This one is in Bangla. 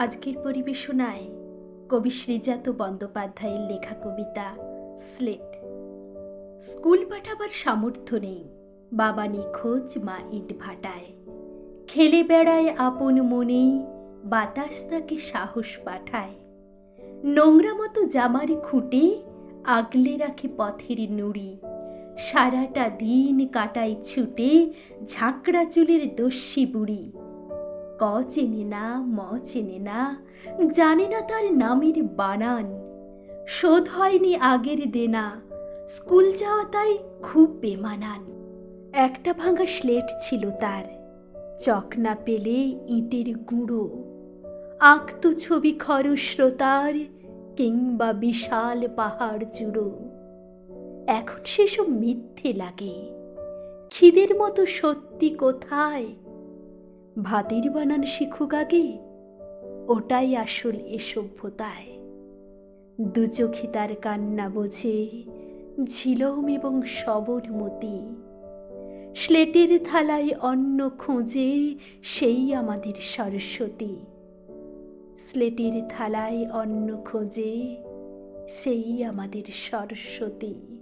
আজকের পরিবেশনায় কবি শ্রীজাত বন্দ্যোপাধ্যায়ের লেখা কবিতা স্লেট। স্কুল পাঠাবার সামর্থ্য নেই, বাবা নিখোঁজ, মা ইট ভাটায়। খেলে বেড়ায় আপন মনেই, বাতাস তাকে সাহস পাঠায়। নোংরা মতো জামার খুঁটে আগলে রাখে পথের নুড়ি। সারাটা দিন কাটায় ছুটে ঝাঁকড়া চুলের দস্যি বুড়ি। ক চেনে না ম চেনে না জানে না তার নামের বানান। শোধ হয়নি আগের দেনা, স্কুল যাওয়া তাই খুব বেমানান। একটা ভাঙা স্লেট ছিল তার, চক না পেলে ইটের গুঁড়ো। আঁকতো ছবি খরস্রোতার কিংবা বিশাল পাহাড় জুড়ো। এখন সেসব মিথ্যে লাগে। খিদের মতো সত্যি কোথায়? ভাতের বানান শিখুক আগে। ওটাই আসল এ সভ্যতায়। দু চোখে তার কান্না বোঝে, ঝিলম এবং সবরমতি স্লেটের থালায় অন্ন খোঁজে, সেই আমাদের সরস্বতী। স্লেটের থালায় অন্ন খোঁজে, সেই আমাদের সরস্বতী।